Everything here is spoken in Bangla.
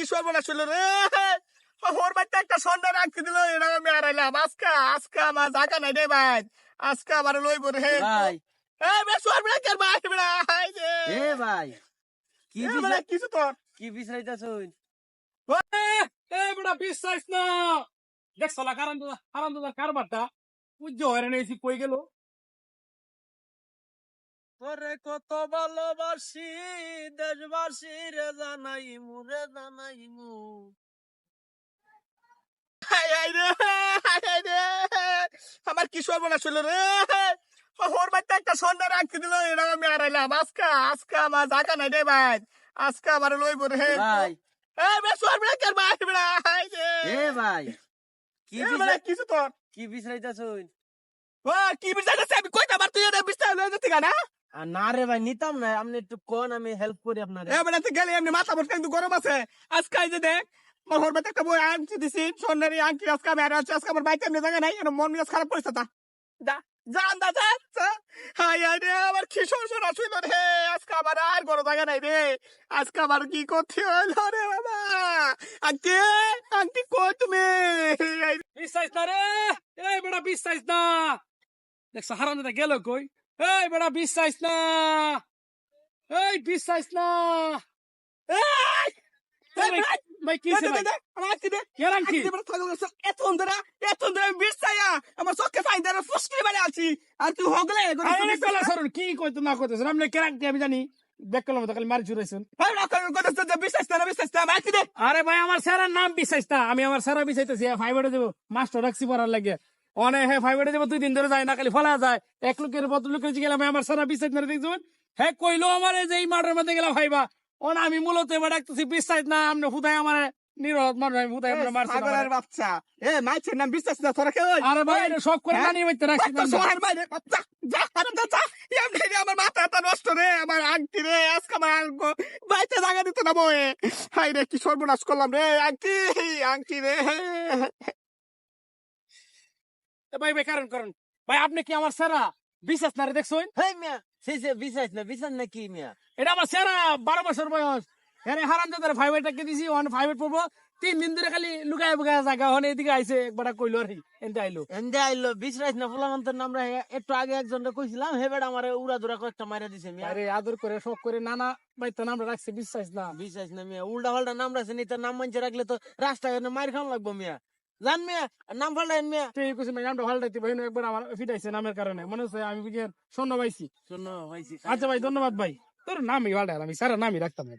কি সর্বনাশ হইল রে? ওর বাচ্চা একটা সন্ধ্যা রাখতে দিল এটা আমি হারাইলাম। আজকা আজকা আমার জায়গা নাই রে ভাই। আজকা আমার লইব রে। ভাই। ভাই কি বেড়া কিছু তোর কি এ বেটা বিশ্বাস না। দেখ সলা কারণ দাদা কারবারটা। উজ্জ হয়রান কই গেল? তোরে কত ভালোবাসি দেশবাসী রে জানাই মুরে জানাই মু আমার কি সর্বনাশ হইল রে? ওর বাচ্চা একটা সন্ধ্যা রাখতে দিল এটা আমি হারাইলাম। আজকা আজকা আমার নাই রে ভাই। আজকা আমার লইব রে। ভাই। কি বিচার- কিছু তোর? কি বিচারছে আমি কইতে পার তুই এটা বিস্তার লয়ে যেতে না আর না রে ভাই নিতাম না। আপনি একটু কোন আমি হেল্প করি আপনারে। গেলে এমনি মাথা কিন্তু গরম আছে। আজকে এই যে দেখ মোর বাচ্চা একটা বই আনছি দিছি সোনারি আংটি আজকে আমি আর আজকে আমার বাইকে এমনি জায়গা নাই মন মেজাজ খারাপ করেছে তা দা জান দা যা যা। হাই হাই রে আমার কি সমস্যা আসইল রে আজকে আমার আর কোনো জায়গা নাই রে। আজকে আমার কি করতে হইল রে বাবা? আংটি আংটি কই তুমি? বিশ্বাস না রে এই বেটা বিশ্বাস না। দেখ দাদা গেল কই? এই বেটা বিশ্বাস না। এই বিশ্বাস না। দে, আমার বড় চোখে ফাইন ধরে ফুসকি বেড়ে আছি। আর তুই হগলে আরে কলা সরুন কি কইতো না কইতো আপনি কেরাম কি আমি জানি। দেখ কলম তো খালি মারি আরে ভাই আমার স্যারের নাম বিশ্বাস না। আমি আমার স্যারা বিশ্বাইতেছি ফাইবারে দেবো। মাস্টার রাখছি পড়ার লাগে। অনেক হ্যাঁ ফাইবারে দেবো দুই দিন ধরে যায় না খালি ফলা যায়। এক লোকের বদ লোকের গেলাম আমার স্যারা বিশ্বাস না দেখছেন হ্যাঁ কইলো আমার যে এই মাঠের মধ্যে গেলাম ভাইবা। অন আমি মূলত এবার ডাকতেছি বিশ্বাস না আপনি হুদায় আমার আমি হুদায় আপনার মারছি পাগলের বাচ্চা। এ মাইছের নাম বিশ্বাস না তোরা কে আরে ভাই এটা সব করে হ্যাঁ? জানিয়ে বাইতে রাখছি তোর সোহার বাইরে যা যা আরে যা যা। এমনি আমার মাথাটা নষ্ট রে আমার আংটি রে আজকে আমার আঙ্গ- বাইতে জায়গা দিত না বয়ে। হাই রে কি সর্বনাশ করলাম রে আংটি আংটি রে। ভাই ভাই কারণ কারণ। ভাই আপনি কি আমার স্যারা বিশ্বাস না রে দেখছেন? হেই মিয়া সেই সে বিশ্বাস না বিশ্বাস না কি মিয়া? এটা আমার সেরা বারো বছর বয়স। এরে হারাম দাদার ফাইভ টাকে দিছি ওয়ান ফাইভ পড়ব। তিন দিন ধরে খালি লুকায় বুকায় জায়গা হনে এদিকে আইসে একবার কইলো আর এনতে আইলো। এমনি আইলো বিশ্বাস না ফুলামন্তর নামরা একটু আগে একজনটা কইছিলাম হে বেড়া আমার উড়া দুরা কয়েকটা মাইরা দিছে মিয়া। আরে আদর করে শখ করে নানা ভাই তো নামটা রাখছে বিশ্বাস না। বিশ্বাস না মিয়া উল্টা পাল্টা নাম রাখছে নি তার নাম মানছে রাখলে তো রাস্তায় মার খাওয়া লাগবো মিয়া। জান মেয়ে নাম পাল্টাইন মেয়ে আছে ভাই নামটা লাগতে ভাই একবার আমার ফিটাইছে নামের কারণে। মনে হচ্ছে আমি বুঝে শূন্য পাইছি। শোনো পাইছি আচ্ছা ভাই ধন্যবাদ ভাই। তোর নামই ভালো আমি সারা নামই রাখতাম এটা।